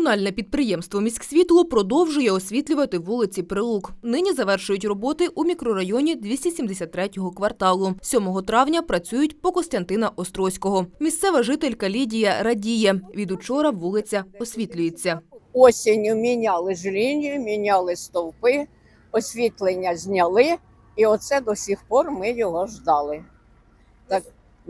Комунальне підприємство «Міськсвітло» продовжує освітлювати вулиці Прилук. Нині завершують роботи у мікрорайоні 273-го кварталу. 7 травня працюють по Костянтина Острозького. Місцева жителька Лідія радіє. Від учора вулиця освітлюється. Осінню міняли ж лінію, міняли стовпи, освітлення зняли, і оце до сих пор ми його ждали.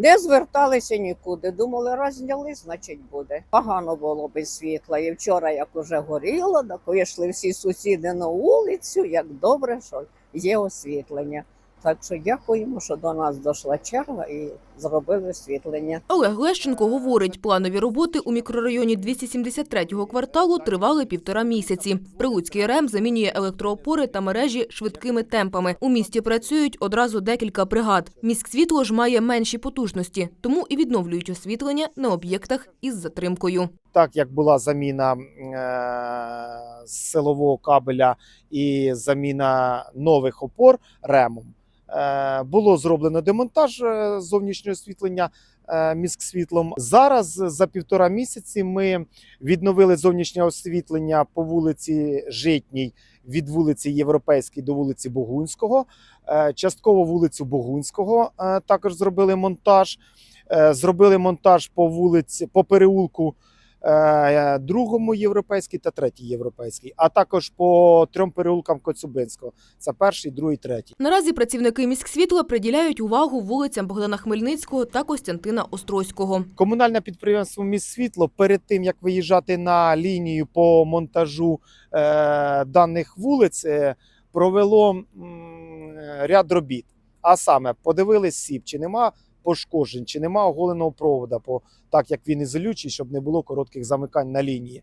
Не зверталися нікуди. Думали, розняли, значить буде. Погано було без світла. І вчора, як уже горіло, так вийшли всі сусіди на вулицю, як добре, що є освітлення. Так що дякуємо, що до нас дійшла черга і зробили освітлення. Олег Лещенко говорить, планові роботи у мікрорайоні 273-го кварталу тривали півтора місяці. Прилуцький РЕМ замінює електроопори та мережі швидкими темпами. У місті працюють одразу декілька бригад. Міськсвітло ж має менші потужності, тому і відновлюють освітлення на об'єктах із затримкою. так як була заміна е, силового кабеля і заміна нових опор ремом, було зроблено демонтаж е, зовнішнього освітлення е, міськсвітлом. Зараз за півтора місяці ми відновили зовнішнє освітлення по вулиці Житній від вулиці Європейській до вулиці Богунського. Е, Частково вулицю Богунського е, також зробили монтаж. Е, Зробили монтаж по вулиці по переулку е, другому європейський та третій європейський, а також по трьом переулкам Коцюбинського. Це перший, другий, третій. Наразі працівники міськсвітла приділяють увагу вулицям Богдана Хмельницького та Костянтина Острозького. Комунальне підприємство «Міськсвітло» перед тим як виїжджати на лінію по монтажу е, даних вулиць, е, провело м, ряд робіт. А саме подивились сіп, чи нема пошкоджень, чи нема оголеного провода, по, так як він ізолючий, щоб не було коротких замикань на лінії.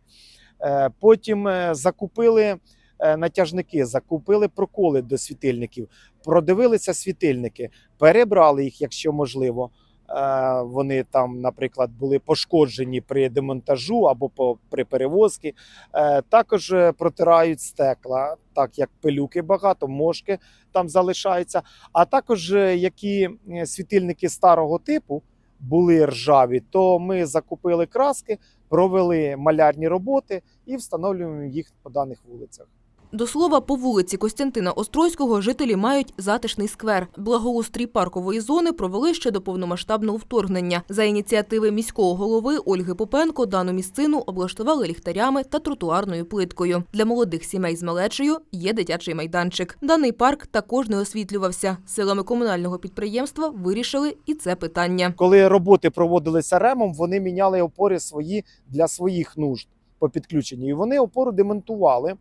Е, потім е, закупили е, натяжники, закупили проколи до світильників, продивилися світильники, перебрали їх, якщо можливо. Е, Вони там, наприклад, були пошкоджені при демонтажу або при перевозці. Е, Також е, протирають стекла, так як пилюки багато, мошки там залишаються. А також які світильники старого типу були ржаві, то ми закупили краски, провели малярні роботи і встановлюємо їх по даних вулицях. До слова, по вулиці Костянтина Острозького жителі мають затишний сквер. Благоустрій паркової зони провели ще до повномасштабного вторгнення. За ініціативи міського голови Ольги Попенко дану місцину облаштували ліхтарями та тротуарною плиткою. Для молодих сімей з малечею є дитячий майданчик. Даний парк також не освітлювався. Силами комунального підприємства вирішили і це питання. Коли роботи проводилися ремом, вони міняли опори свої для своїх нужд по підключенню. І вони опору демонтували.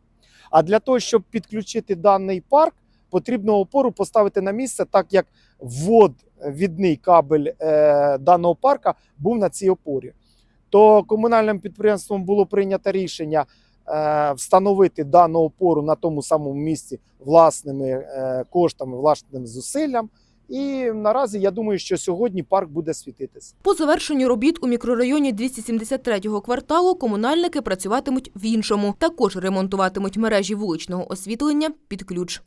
А для того, щоб підключити даний парк, потрібно опору поставити на місце, так як вводідний кабель е, даного парка був на цій опорі. То комунальним підприємством було прийнято рішення е, встановити дану опору на тому самому місці власними е, коштами, власним зусиллям. І наразі я думаю, що сьогодні парк буде світитися. По завершенню робіт у мікрорайоні 273-го кварталу комунальники працюватимуть в іншому. Також ремонтуватимуть мережі вуличного освітлення під ключ.